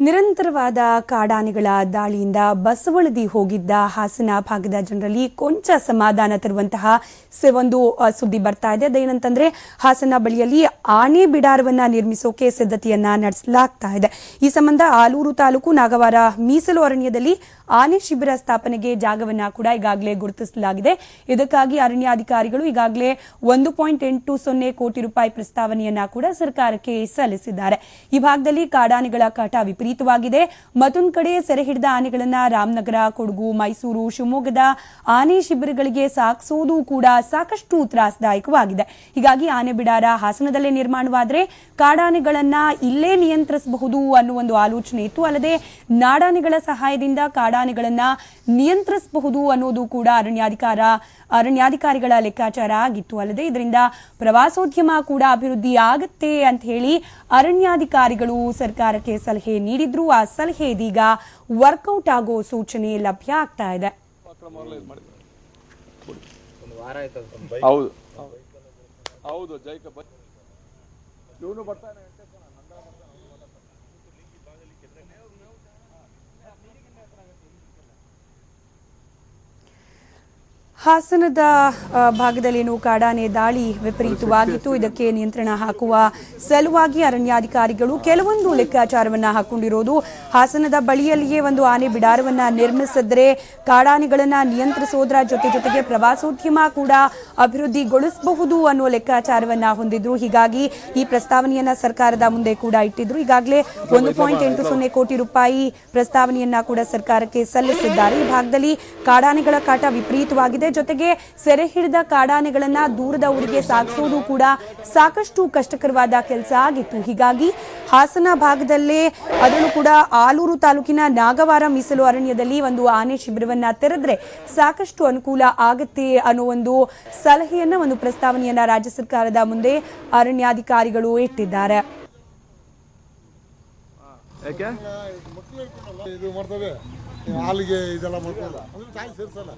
ನಿರಂತರವಾದ ಕಾಡಾನೆಗಳ ದಾಳಿಯಿಂದ ಬಸವಳದಿ ಹೋಗಿದ್ದ ಹಾಸನ ಭಾಗದ ಜನರಲ್ಲಿ ಕೊಂಚ ಸಮಾಧಾನ ತರುವಂತಹ ಒಂದು ಸುದ್ದಿ ಬರ್ತಾ ಇದೆ. ಅದೇನಂತಂದ್ರೆ ಹಾಸನ ಬಳಿಯಲ್ಲಿ ಆನೆ ಬಿಡಾರವನ್ನ ನಿರ್ಮಿಸೋಕೆ ಸಿದ್ಧತೆಯನ್ನ ನಡೆಸಲಾಗ್ತಾ ಇದೆ. ಈ ಸಂಬಂಧ ಆಲೂರು ತಾಲೂಕು ನಾಗವಾರ ಮೀಸಲು ಅರಣ್ಯದಲ್ಲಿ ಆನೆ ಶಿಬಿರ ಸ್ಥಾಪನೆಗೆ ಜಾಗವನ್ನ ಕೂಡ ಈಗಾಗಲೇ ಗುರುತಿಸಲಾಗಿದೆ. ಇದಕ್ಕಾಗಿ ಅರಣ್ಯಾಧಿಕಾರಿಗಳು ಈಗಾಗಲೇ ಒಂದು ಪಾಯಿಂಟ್ ಎಂಟು ಸೊನ್ನೆ ಕೋಟಿ ರೂಪಾಯಿ ಪ್ರಸ್ತಾವನೆಯನ್ನ ಕೂಡ ಸರ್ಕಾರಕ್ಕೆ ಸಲ್ಲಿಸಿದ್ದಾರೆ. ಈ ಭಾಗದಲ್ಲಿ ಕಾಡಾನೆಗಳ ಕಾಟ ವಿಪರೀತವಾಗಿದೆ. ಮತ್ತೊಂದು ಕಡೆ ಸೆರೆ ಹಿಡಿದ ಆನೆಗಳನ್ನ ರಾಮನಗರ, ಕೊಡಗು, ಮೈಸೂರು, ಶಿವಮೊಗ್ಗದ ಆನೆ ಶಿಬಿರಗಳಿಗೆ ಸಾಗಿಸೋದು ಕೂಡ ಸಾಕಷ್ಟು ತ್ರಾಸದಾಯಕವಾಗಿದೆ. ಹೀಗಾಗಿ ಆನೆ ಬಿಡಾರ ಹಾಸನದಲ್ಲೇ ನಿರ್ಮಾಣವಾದರೆ ಕಾಡಾನೆಗಳನ್ನ ಇಲ್ಲೇ ನಿಯಂತ್ರಿಸಬಹುದು ಅನ್ನುವ ಒಂದು ಆಲೋಚನೆ ಇತ್ತು. ಅಲ್ಲದೆ ನಾಡಾನೆಗಳ ಸಹಾಯದಿಂದ ಕಾಡಾನೆಗಳನ್ನ ನಿಯಂತ್ರಿಸಬಹುದು ಅನ್ನೋದು ಕೂಡ ಅರಣ್ಯಾಧಿಕಾರ, ಅರಣ್ಯಾಧಿಕಾರಿಗಳ ಲೆಕ್ಕಾಚಾರ ಆಗಿತ್ತು. ಅಲ್ಲದೆ ಇದರಿಂದ ಪ್ರವಾಸೋದ್ಯಮ ಕೂಡ ಅಭಿವೃದ್ಧಿ ಆಗುತ್ತೆ ಅಂತ ಹೇಳಿ ಅರಣ್ಯಾಧಿಕಾರಿಗಳು ಸರ್ಕಾರಕ್ಕೆ ಸಲಹೆ ನೀಡಿದ್ರು ಆ ಸಲಹೆ ಇದೀಗ ವರ್ಕೌಟ್ ಆಗೋ ಸೂಚನೆ ಲಭ್ಯ ಆಗ್ತಾ ಇದೆ. ಹೌದು. ಹಾಸನದ ಭಾಗದಲ್ಲಿ ಭಾಗದಲ್ಲೇನು ಕಾಡಾನೆ ದಾಳಿ ವಿಪರೀತವಾಗಿತ್ತು. ಇದಕ್ಕೆ ನಿಯಂತ್ರಣ ಹಾಕುವ ಸಲುವಾಗಿ ಅರಣ್ಯಾಧಿಕಾರಿಗಳು ಕೆಲವೊಂದು ಲೆಕ್ಕಾಚಾರವನ್ನ ಹಾಕೊಂಡಿರೋದು. ಹಾಸನದ ಬಳಿಯಲ್ಲಿಯೇ ಒಂದು ಆನೆ ಬಿಡಾರವನ್ನ ನಿರ್ಮಿಸಿದ್ರೆ ಕಾಡಾನೆಗಳನ್ನ ನಿಯಂತ್ರಿಸೋದರ ಜೊತೆ ಜೊತೆಗೆ ಪ್ರವಾಸೋದ್ಯಮ ಕೂಡ ಅಭಿವೃದ್ಧಿಗೊಳಿಸಬಹುದು ಅನ್ನೋ ಲೆಕ್ಕಾಚಾರವನ್ನ ಹೊಂದಿದ್ರು. ಹೀಗಾಗಿ ಈ ಪ್ರಸ್ತಾವನೆಯನ್ನ ಸರ್ಕಾರದ ಮುಂದೆ ಕೂಡ ಇಟ್ಟಿದ್ರು. ಈಗಾಗಲೇ ಒಂದು ಪಾಯಿಂಟ್ ಎಂಟು ಸೊನ್ನೆ ಕೋಟಿ ರೂಪಾಯಿ ಪ್ರಸ್ತಾವನೆಯನ್ನ ಕೂಡ ಸರ್ಕಾರಕ್ಕೆ ಸಲ್ಲಿಸಿದ್ದಾರೆ. ಈ ಭಾಗದಲ್ಲಿ ಕಾಡಾನೆಗಳ ಕಾಟ ವಿಪರೀತವಾಗಿದೆ. ಜೊತೆಗೆ ಸೆರೆ ಹಿಡಿದ ಕಾಡಾನೆಗಳನ್ನ ದೂರದ ಊರಿಗೆ ಸಾಗಿಸೋದು ಕೂಡ ಸಾಕಷ್ಟು ಕಷ್ಟಕರವಾದ ಕೆಲಸ ಆಗಿತ್ತು. ಹೀಗಾಗಿ ಹಾಸನ ಭಾಗದಲ್ಲೇ ಅದರಲ್ಲೂ ಕೂಡ ಆಲೂರು ತಾಲೂಕಿನ ನಾಗವಾರ ಮೀಸಲು ಅರಣ್ಯದಲ್ಲಿ ಒಂದು ಆನೆ ಶಿಬಿರವನ್ನ ತೆರೆದ್ರೆ ಸಾಕಷ್ಟು ಅನುಕೂಲ ಆಗುತ್ತೆ ಅನ್ನೋ ಒಂದು ಸಲಹೆಯನ್ನ ಒಂದು ಪ್ರಸ್ತಾವನೆಯನ್ನ ರಾಜ್ಯ ಸರ್ಕಾರದ ಮುಂದೆ ಅರಣ್ಯಾಧಿಕಾರಿಗಳು ಇಟ್ಟಿದ್ದಾರೆ. ಇದು ಮಾಡ್ತವೆ ಹಾಲಿಗೆ ಇದೆಲ್ಲ ಮಾಡ್ತಾರಲ್ಲ ಅಂದ್ರೆ ತಾಯಿ ಸೇರ್ಸಲ್ಲ.